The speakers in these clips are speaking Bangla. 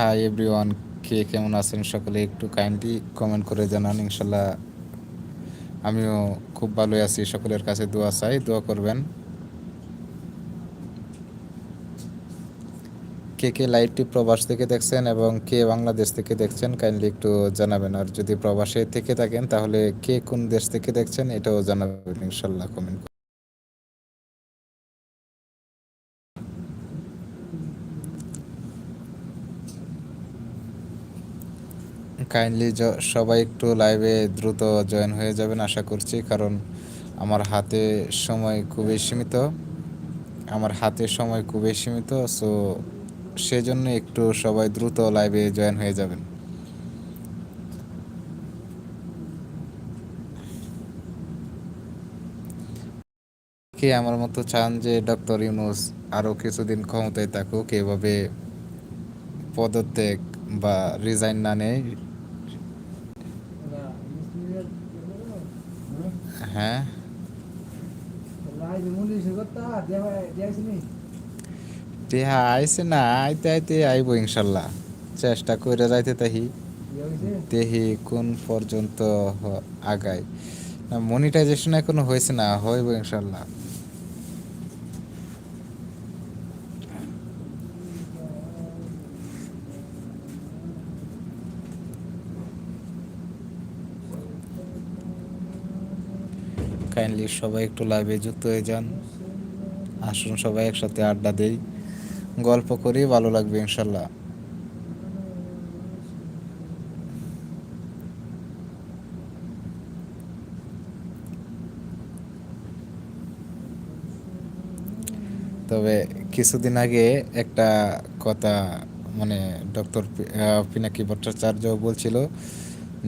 হাই এভরিওয়ান কে কেমন আছেন সকলে একটু কাইন্ডলি কমেন্ট করে জানান, ইনশাল্লাহ আমিও খুব ভালোই আছি, সকলের কাছে দোয়া চাই, দোয়া করবেন। কে কে লাইভটি প্রবাস থেকে দেখছেন এবং কে বাংলাদেশ থেকে দেখছেন কাইন্ডলি একটু জানাবেন। আর যদি প্রবাসে থেকে থাকেন, তাহলে কে কোন দেশ থেকে দেখছেন, এটাও জানাবেন, ইনশাল্লাহ কমেন্ট কাইন্ডলি সবাই একটু লাইভে দ্রুত জয়েন হয়ে যাবেন আশা করছি, কারণ আমার হাতে সময় খুবই সীমিত। আমার হাতে সময় খুবই সীমিত সো সেজন্য একটু সবাই দ্রুত লাইভে জয়েন হয়ে যাবেন। কে আমার মতো চান যে ডক্টর ইউনুস আরও কিছুদিন ক্ষমতায় থাকুক, এভাবে পদত্যাগ বা রিজাইন না নেয়। হ্যাঁ। টিহা আইসে না? আইতে আইতে আইব ইনশাল্লাহ। চেষ্টা করে যাইতে তাহি। তেহি কোন পর্যন্ত আগায়। না মনিটাইজেশন এখনও হয়েছে না হইব ইনশাল্লাহ। কাইন্ডলি সবাই একটু লাইভে যুক্ত হয়ে যান। আসুন সবাই একসাথে আড্ডা দেই। গল্প করি, ভালো লাগবে ইনশাল্লাহ। তবে কিছুদিন আগে একটা কথা মানে ডক্টর পিনাকি ভট্টাচার্য বলছিল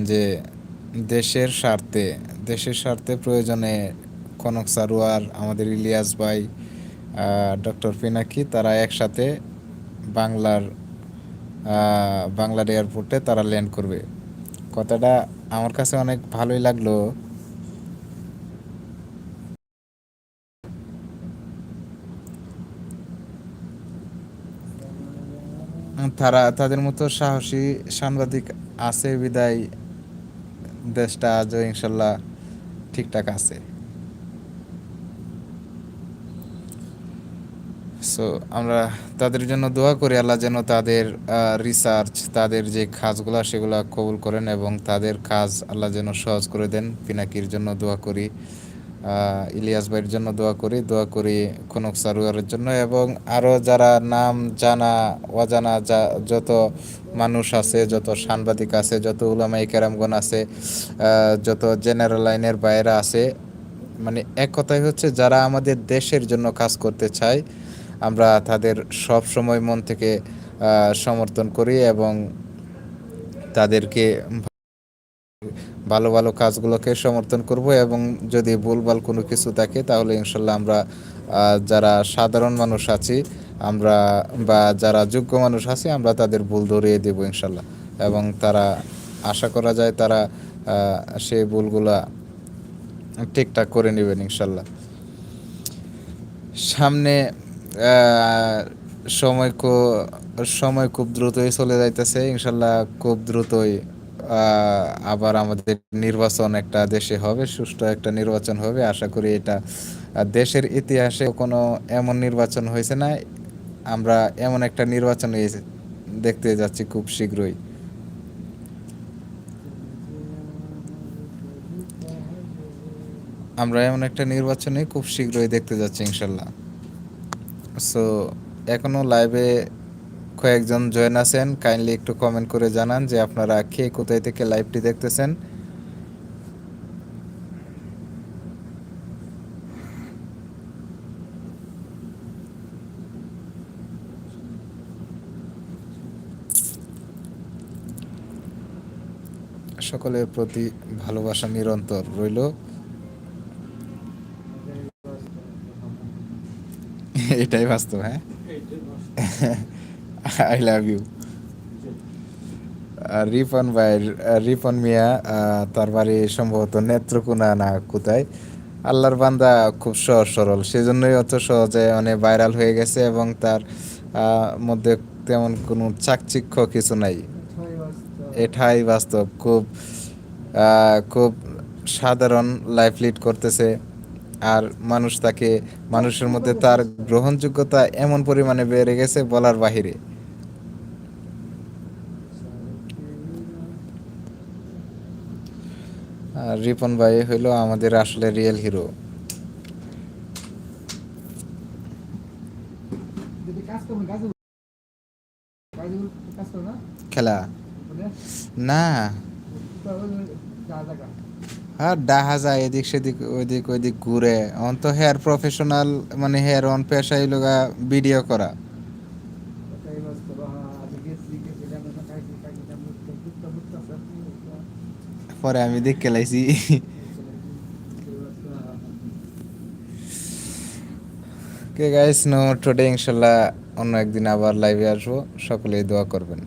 যে দেশের স্বার্থে দেশের স্বার্থে প্রয়োজনে কনক সারোয়ার, আমাদের ইলিয়াস ভাই ডক্টর পিনাকি, তারা একসাথে বাংলার বাংলার এয়ারপোর্টে তারা ল্যান্ড করবে। কথাটা আমার কাছে অনেক ভালোই লাগল। তারা, তাদের মতো সাহসী সাংবাদিক আছে, বিদায়। দেশটা আজও ইনশাল্লাহ ঠিকঠাক আছে। সো আমরা তাদের জন্য দোয়া করি, আল্লাহ যেন তাদের রিসার্চ তাদের যে কাজগুলো সেগুলো কবুল করেন এবং তাদের কাজ আল্লাহ যেন সহজ করে দেন। পিনাকির জন্য দোয়া করি। ইলিয়াস ভাইয়ের জন্য দোয়া করি দোয়া করি খনক সারুয়ারের জন্য এবং আরও যারা নাম জানা, অজানা যা, যত মানুষ আছে, যত সাংবাদিক আছে, যত উলামাই কেরামগণ আছে যত জেনারেল লাইনের বাইরে আছে মানে এক কথাই হচ্ছে যারা আমাদের দেশের জন্য কাজ করতে চায়, আমরা তাদের সব সময় মন থেকে সমর্থন করি এবং তাদেরকে ভালো ভালো কাজগুলোকে সমর্থন করব এবং যদি ভুলভাল কোনো কিছু থাকে, তাহলে ইনশাল্লাহ আমরা যারা সাধারণ মানুষ আছি, আমরা বা যারা যোগ্য মানুষ আছি, আমরা তাদের ভুল ধরিয়ে দেব ইনশাল্লাহ। এবং তারা, আশা করা যায় তারা সেই ভুলগুলা ঠিকঠাক করে নেবেন ইনশাল্লাহ। সামনে সময় সময় খুব দ্রুতই চলে যাইতেছে, ইনশাল্লাহ খুব দ্রুতই আবার আমাদের নির্বাচন একটা দেশে হবে, সুষ্ঠু একটা নির্বাচন হবে। আশা করি এটা দেশের ইতিহাসে কোনো এমন নির্বাচন হয়েছে না। আমরা এমন একটা নির্বাচন দেখতে যাচ্ছি খুব শীঘ্রই। আমরা এমন একটা নির্বাচনে খুব শীঘ্রই দেখতে যাচ্ছি, ইনশাল্লাহ। সো এখনও লাইভে কয়েকজন জয়েন আছেন কাইন্ডলি একটু কমেন্ট করে জানান যে আপনারা কে কোথায় থেকে লাইভটি দেখতেছেন। সকলের প্রতি ভালোবাসা নিরন্তর রইল। এটাই বাস্তব হ্যাঁ? আই লাভ ইউ রিপন ভাই রিপন মিয়া তার বাড়ি সম্ভবত নেত্রকোনা না কোথায়। আল্লাহর বান্দা খুব সহজ সরল। সেজন্যই অত সহজে মানে ভাইরাল হয়ে গেছে এবং তার মধ্যে তেমন কোনো চাকচিক্য কিছু নাই। এটাই বাস্তব। খুব খুব সাধারণ লাইফ লিড করতেছে। আর মানুষ তাকে, মানুষের মধ্যে তার গ্রহণযোগ্যতা এমন পরিমাণে বেড়ে গেছে বলার বাহিরে। আর রিপন ভাই হইল আমাদের আসলে রিয়েল হিরো খেলা? না। আর ডাহা যায় এদিক সেদিক ওইদিক ওইদিক ঘুরে। অন তো হেয়ার প্রফেশনাল মানে হেয়ার অন পেশাই লগা ভিডিও করা ছয় বাজতো আজ গেছি গেছি জানো না খাইছি খাইছি জানো তো বুঝতে বুঝতে সব পরে আমি দেখে লাইছি। কে গাইস নো টুডে ইনশাল্লাহ অন্য একদিন আবার লাইভে আসব। সকলেই দোয়া করবেন।